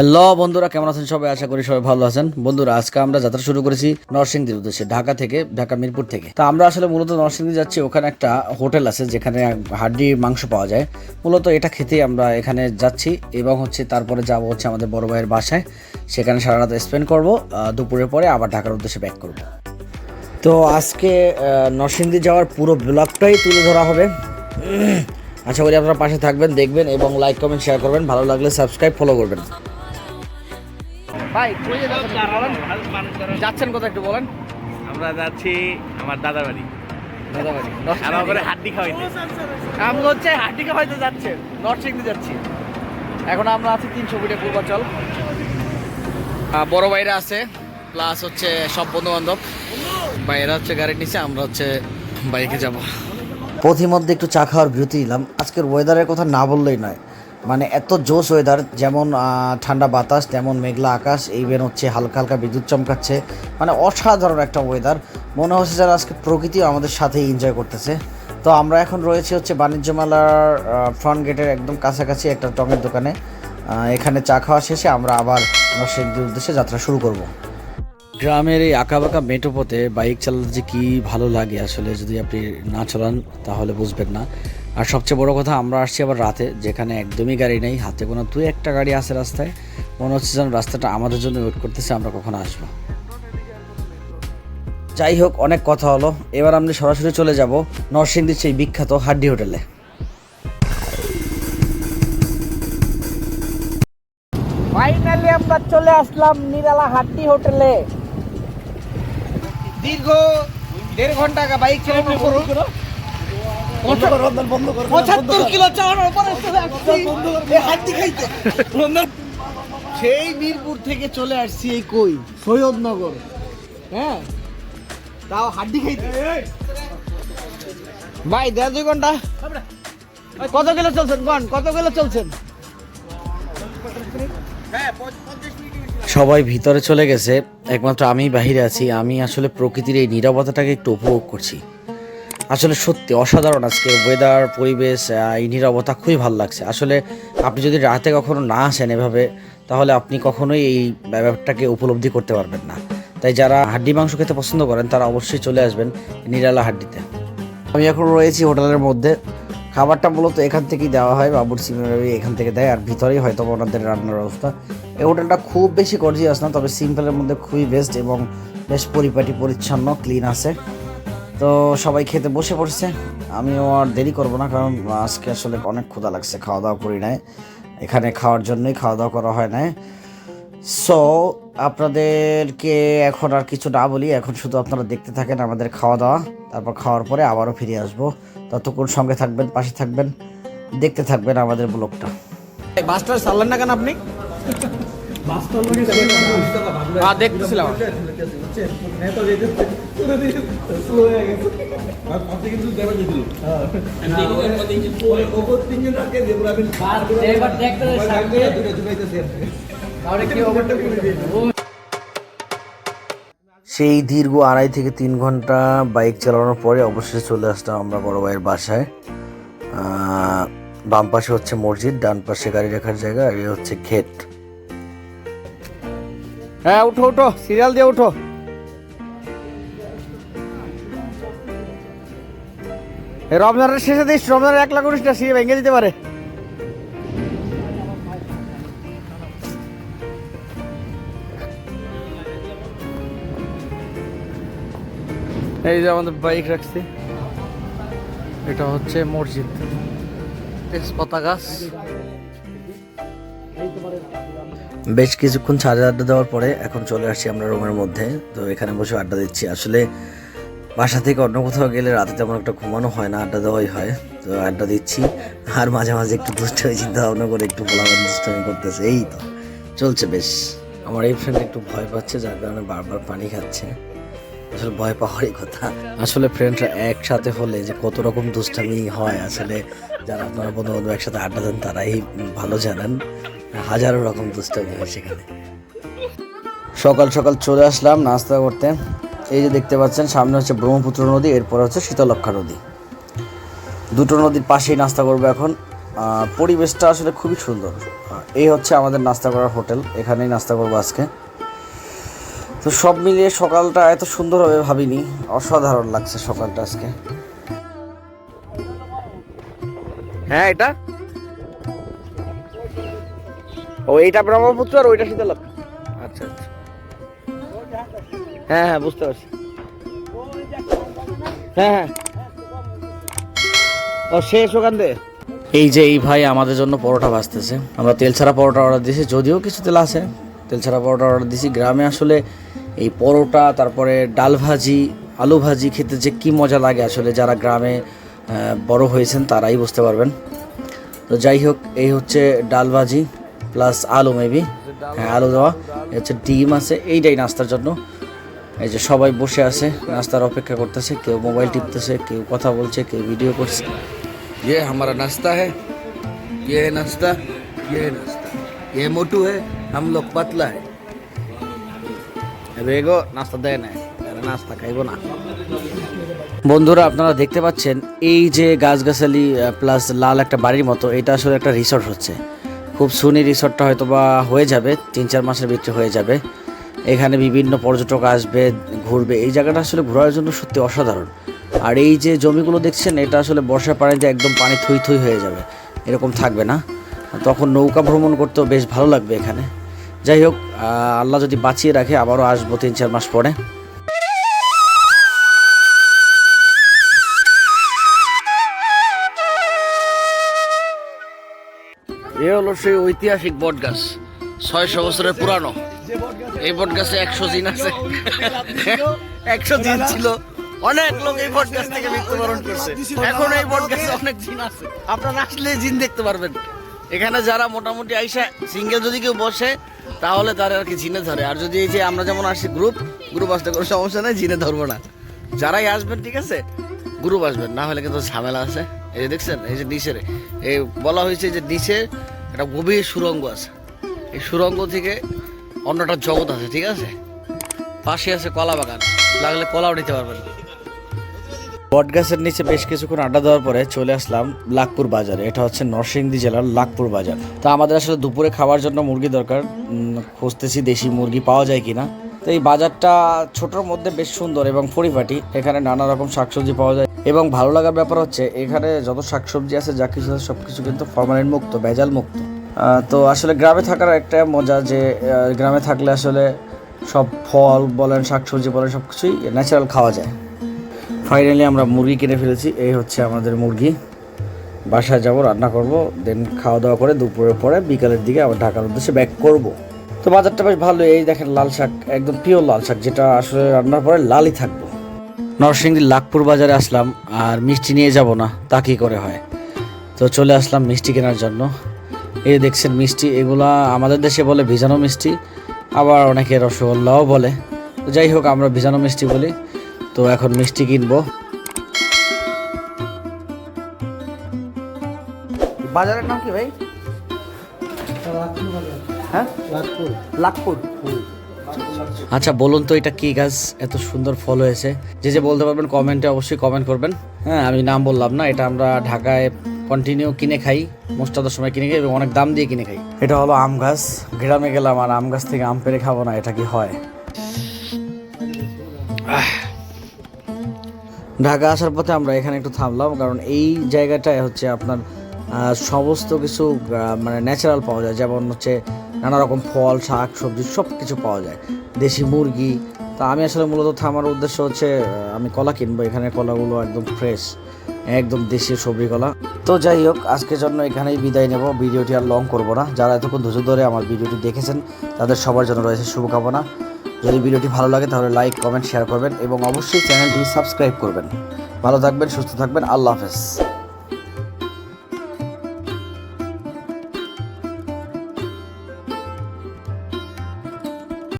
Hello বন্ধুরা, কেমন আছেন সবাই? আশা করি সবাই ভালো আছেন। বন্ধুরা, আজকে আমরা যাত্রা শুরু করেছি নরসিংদীর উদ্দেশ্যে, ঢাকা থেকে, ঢাকা মিরপুর থেকে। তা আমরা আসলে মূলত নরসিংদী যাচ্ছি, ওখানে একটা হোটেল আছে যেখানে হাড্ডি মাংস পাওয়া যায়। মূলত এটা খেতে আমরা এখানে যাচ্ছি এবং হচ্ছে তারপরে যাব হচ্ছে আমাদের বড় ভাইয়ের বাসায়। সেখানে সারা রাত স্পেন্ড করব দুপুরের পরে আবার ঢাকার উদ্দেশ্যে ব্যাক করব। তো আজকে নরসিংদী যাওয়ার পুরো ব্লগটাই তুলে ধরা হবে। আশা করি আপনারা পাশে থাকবেন, দেখবেন এবং লাইক কমেন্ট শেয়ার করবেন। ভালো লাগলে সাবস্ক্রাইব ফলো করবেন। ভাই কই যাচ্ছেন বলেন। যাচ্ছেন কোথায় একটু বলেন। আমরা যাচ্ছি আমার দাদার বাড়ি। আমার হাড্ডি খাওয়াইতে। হচ্ছে হয়তো যাচ্ছে নরসিংদী যাচ্ছি। এখন আমরা আছি তিনশো ফিটে পূর্বাচল। আহ, বড় ভাইরা আছে প্লাস হচ্ছে সব বন্ধু বান্ধব ভাইয়েরা হচ্ছে গাড়ির নিচে আমরা হচ্ছে বাইকে যাব। পথিমধ্যে একটু চা খাওয়ার বিরতি নিলাম। আজকের ওয়েদারের কথা না বললেই নয়। মানে এত জোস ওয়েদার যেমন ঠান্ডা বাতাস, তেমন মেঘলা আকাশ ইভেন হচ্ছে হালকা হালকা বিদ্যুৎ চমকাচ্ছে। মানে অসাধারণ একটা ওয়েদার মনে হচ্ছে যারা আজকে প্রকৃতিও আমাদের সাথেই এনজয় করতেছে। তো আমরা এখন রয়েছি হচ্ছে বাণিজ্য মেলার ফ্রন্ট গেটের একদম কাছাকাছি একটা টঙের দোকানে। এখানে চা খাওয়া শেষে আমরা আবার নরসিংদীর উদ্দেশ্যে যাত্রা শুরু করব। গ্রামের এই আঁকা বাঁকা মেঠো পথে বাইক চালাতে যে কী ভালো লাগে আসলে যদি আপনি না চালান, তাহলে বুঝবেন না। আর সবচেয়ে বড় কথা আমরা আসছি আবার রাতে যেখানে একদমই গাড়ি নেই হাতে কোনো দুই একটা গাড়ি আছে রাস্তায় মনে হচ্ছে যেন রাস্তাটা আমাদের জন্য ওয়েট করতেছে আমরা কখন আসব যাই হোক অনেক কথা হলো এবার আমরা সরাসরি চলে যাব নরসিংদীর সেই বিখ্যাত হাড্ডি হোটেলে ফাইনালি আমরা চলে আসলাম নিরালা হাড্ডি হোটেলে দীর্ঘ দেড় ঘণ্টা বাইক চালানোর পর পঁচাত্তর কিলো হাড্ডি খাইতে। সেই মিরপুর থেকে চলে আসছি এই কই? সৈয়দনগর। হ্যাঁ? তাও হাড্ডি খাইতে। ভাই দেড় দুই ঘণ্টা। কত কিলো চলছেন? কোন কত কিলো চলছেন? সবাই ভিতরে চলে গেছে। একমাত্র আমি বাহিরে আছি। আমি আসলে প্রকৃতির এই নীরবতাটাকে একটু উপভোগ করছি। আসলে সত্যি অসাধারণ আজকে ওয়েদার পরিবেশ এই নীরবতা খুবই ভালো লাগছে। আসলে আপনি যদি রাতে কখনো না আসেন এভাবে, তাহলে আপনি কখনোই এই ব্যাপারটাকে উপলব্ধি করতে পারবেন না। তাই যারা হাড্ডি মাংস খেতে পছন্দ করেন, তারা অবশ্যই চলে আসবেন নিরালা হাড্ডিতে। আমি এখন রয়েছি হোটেলের মধ্যে। খাবারটা মূলত এখান থেকেই দেওয়া হয়, বাবুর সিমের এখান থেকে দেয়, আর ভিতরেই হয়তো ওনাদের রান্নার ব্যবস্থা। এই হোটেলটা খুব বেশি গর্জিয়াস না, তবে সিম্পলের মধ্যে খুবই বেস্ট এবং বেশ পরিপাটি, পরিচ্ছন্ন ক্লিন আছে। তো সবাই খেতে বসে পড়ছে। আমিও আর দেরি করব না, কারণ আজকে আসলে অনেক ক্ষুধা লাগছে খাওয়া দাওয়া করি নাই। এখানে খাওয়ার জন্যই খাওয়া দাওয়া করা হয় নাই। সো আপনাদেরকে এখন আর কিছু না বলি, এখন শুধু আপনারা দেখতে থাকেন আমাদের খাওয়া দাওয়া তারপর খাওয়ার পরে আবারও ফিরে আসব। ততক্ষণ সঙ্গে থাকবেন, পাশে থাকবেন, দেখতে থাকবেন আমাদের ব্লগটা। মাস্টার সারলেন না কেন আপনি? দেখতেছিলাম। সেই দীর্ঘ আড়াই থেকে তিন ঘণ্টা বাইক চালানোর পরে অবশেষে চলে আসলাম আমরা বড় ভাইয়ের বাসায়। বাম পাশে হচ্ছে মসজিদ ডান পাশে গাড়ি রাখার জায়গা আর এ হচ্ছে ক্ষেত। হ্যাঁ উঠো উঠো, সিরিয়াল দিয়ে উঠো। রমজানের শেষে দিস, রমজানের এক লাখ উনিশটা সিঁড়ি ভেঙে দিতে পারে। এই যে আমাদের বাইক রাখছি। এটা হচ্ছে মসজিদ। তেজপাতা গাছ। বেশ কিছুক্ষণ ছাড়ে আড্ডা দেওয়ার পরে এখন চলে আসছি আমরা রুমের মধ্যে। তো এখানে বসে আড্ডা দিচ্ছি। আসলে বাসা থেকে অন্য কোথাও গেলে রাতে তেমন একটা ঘুমানো হয় না, আড্ডা দেওয়াই হয়। তো আড্ডা দিচ্ছি। আর মাঝে মাঝে একটু দুষ্টামি চিন্তা ভাবনা করে একটু বলাবার দুষ্টামি করতেছে। এই তো, চলছে বেশ। আমার এই ফ্রেন্ড একটু ভয় পাচ্ছে, যার কারণে বারবার পানি খাচ্ছে। আসলে ভয় পাওয়ারই কথা। আসলে ফ্রেন্ডরা একসাথে হলে যে কত রকম দুষ্টামি হয়, আসলে যারা আপনারা বন্ধু বান্ধব একসাথে আড্ডা দেন, তারাই ভালো জানেন। হাজারো রকম দুষ্টামি হয় সেখানে। সকাল সকাল চলে আসলাম নাস্তা করতে। এই যে দেখতে পাচ্ছেন, সামনে হচ্ছে ব্রহ্মপুত্র নদী, এরপর হচ্ছে শীতলক্ষা নদী। দুটো নদীর পাশেই নাস্তা করব এখন। পরিবেশটা আসলে খুবই সুন্দর। এই হচ্ছে আমাদের নাস্তা করার হোটেল। এখানেই নাস্তা করব আজকে। তো সব মিলিয়ে সকালটা এত সুন্দর হবে ভাবিনি। অসাধারণ লাগছে সকালটা আজকে। হ্যাঁ এটা? ও এইটা ব্রহ্মপুত্র আর ওইটা শীতল আচ্ছা আচ্ছা। হ্যাঁ হ্যাঁ বুঝতে পারছি। হ্যাঁ হ্যাঁ। ও শেষ ওখান থেকে এই যে এই ভাই আমাদের জন্য পরোটা ভাজতেছে। আমরা তেল ছাড়া পরোটা অর্ডার দিয়েছি যদিও কিছু তেল আছে। তেল ছাড়া পরোটা অর্ডার দিয়েছি। গ্রামে আসলে এই পরোটা তারপরে ডাল ভাজি আলু ভাজি খেতে যে কি মজা লাগে আসলে যারা গ্রামে আহ, বড় হয়েছেন তারাই বুঝতে পারবেন তো যাই হোক এই হচ্ছে ডাল ভাজি প্লাস আলু মেবি হ্যাঁ আলু দেওয়া এই হচ্ছে ডিম আছে এইটাই নাস্তার জন্য এই যে সবাই বসে আছে নাস্তার অপেক্ষা করতেছে কেউ মোবাইল টিপতেছে কেউ কথা বলছে কেউ ভিডিও করছে ये हमारा नाश्ता है ये है नाश्ता ये है नाश्ता ये मोटू है हम लोग पतला है রেগো নাস্তা দেয় না নাস্তা খাইবো না। বন্ধুরা, আপনারা দেখতে পাচ্ছেন, এই যে গাছগাছালি প্লাস লাল একটা বাড়ির মতো, এটা আসলে একটা রিসর্ট হচ্ছে। খুব সুনি রিসর্টটা হয়তো বা হয়ে যাবে, তিন চার মাসের ভিতরে হয়ে যাবে। এখানে বিভিন্ন পর্যটক আসবে, ঘুরবে, এই জায়গাটা আসলে ঘোরার জন্য সত্যি অসাধারণ। আর এই যে জমিগুলো দেখছেন, এটা আসলে বর্ষার পানিতে একদম পানি থই থই হয়ে যাবে, এরকম থাকবে না। তখন নৌকা ভ্রমণ করতেও বেশ ভালো লাগবে এখানে। যাই হোক আল্লাহ যদি বাঁচিয়ে রাখে, আবারও আসব তিন চার মাস পরে। এ হলো সেই ঐতিহাসিক বট গাছ ছয়শো বছরের পুরানো। এই বট গাছে একশো জিন আছে। একশো জিন ছিল। অনেক লোক এই বট গাছ থেকে মৃত্যুবরণ করছে। এখন এই বট গাছে অনেক জিন আছে। আপনারা আসলে জিন দেখতে পারবেন। এখানে যারা মোটামুটি আইসা, সিঙ্গেল যদি কেউ বসে তাহলে তারা আর কি জিনে ধরে। আর যদি এই যে আমরা যেমন আসি গ্রুপ গ্রুপ আসতে কোনো সমস্যা নেই, জিনে ধরবো না। যারাই আসবেন, ঠিক আছে গ্রুপ আসবেন, না হলে কিন্তু ঝামেলা আছে। এই যে দেখছেন, এই যে নিচের, এই বলা হয়েছে যে নিচে একটা গভীর সুরঙ্গ আছে। এই সুরঙ্গ থেকে অন্যটা জগৎ আছে, ঠিক আছে? পাশে আছে কলা বাগান লাগলে কলাও নিতে পারবেন। বট গাছের নিচে বেশ কিছুক্ষণ আড্ডা দেওয়ার পরে চলে আসলাম লাখপুর বাজারে। এটা হচ্ছে নরসিংদী জেলার লাখপুর বাজার। তো আমাদের আসলে দুপুরে খাওয়ার জন্য মুরগি দরকার। খুঁজতেছি দেশি মুরগি পাওয়া যায় কিনা। তো এই বাজারটা ছোটোর মধ্যে বেশ সুন্দর এবং পরিপাটি। এখানে নানা রকম শাকসবজি পাওয়া যায়। এবং ভালো লাগার ব্যাপার হচ্ছে, এখানে যত শাকসবজি আছে, যা কিছু আছে সব কিছু কিন্তু ফরমালিন মুক্ত, ভেজাল মুক্ত। তো আসলে গ্রামে থাকার একটা মজা যে গ্রামে থাকলে আসলে সব ফল বলেন, শাকসবজি বলেন সব কিছুই ন্যাচারাল খাওয়া যায়। ফাইনালি আমরা মুরগি কিনে ফেলেছি, এই হচ্ছে আমাদের মুরগি। বাসায় যাব, রান্না করব দেন খাওয়া দাওয়া করে দুপুরের পরে বিকালের দিকে আবার ঢাকার উদ্দেশ্যে ব্যাক করব। তো বাজারটা বেশ ভালো, এই দেখেন লাল শাক, একদম পিওর লাল শাক, যেটা আসলে রান্নার পরে লালই থাকব। নরসিংদীর লাখপুর বাজারে আসলাম, আর মিষ্টি নিয়ে যাব না, তা কী করে হয়? তো চলে আসলাম মিষ্টি কেনার জন্য। এই দেখছেন মিষ্টি, এগুলা আমাদের দেশে বলে ভিজানো মিষ্টি, আবার অনেকে রসগোল্লাও বলে। যাই হোক, আমরা ভিজানো মিষ্টি বলি। তো এখন মিষ্টি কিনবো। বাজারের নাম কি ভাই? হ্যাঁ? লাখপুর আচ্ছা বলুন তো এটা কি গাছ? এত সুন্দর ফল হয়েছে। যে যে বলতে পারবেন কমেন্টে অবশ্যই কমেন্ট করবেন। হ্যাঁ আমি নাম বললাম না এটা আমরা ঢাকায় কন্টিনিউ কিনে খাই মোস্ট অফ সময় কিনে খাই এবং অনেক দাম দিয়ে কিনে খাই। এটা হলো আম গাছ। গ্রামে গেলাম আর আম গাছ থেকে আম পেরে খাব না এটা কি হয়? ঢাকা আসার পথে আমরা এখানে একটু থামলাম, কারণ এই জায়গাটায় হচ্ছে আপনার সমস্ত কিছু মানে ন্যাচারাল পাওয়া যায়। যেমন হচ্ছে নানা রকম ফল, শাক, সবজি সব কিছু পাওয়া যায়। দেশি মুরগি, তা আমি আসলে মূলত থামার উদ্দেশ্য হচ্ছে আমি কলা কিনবো। এখানে কলাগুলো একদম ফ্রেশ একদম দেশি সবজি কলা। তো যাই হোক, আজকের জন্য এখানেই বিদায় নেব। ভিডিওটি আর লং করব না। যারা এতক্ষণ ধৈর্য ধরে আমার ভিডিওটি দেখেছেন, তাদের সবার জন্য রয়েছে শুভকামনা। যদি ভিডিওটি ভালো লাগে তাহলে লাইক, কমেন্ট শেয়ার করবেন এবং অবশ্যই চ্যানেলটি সাবস্ক্রাইব করবেন। ভালো থাকবেন, সুস্থ থাকবেন, আল্লাহ হাফেজ।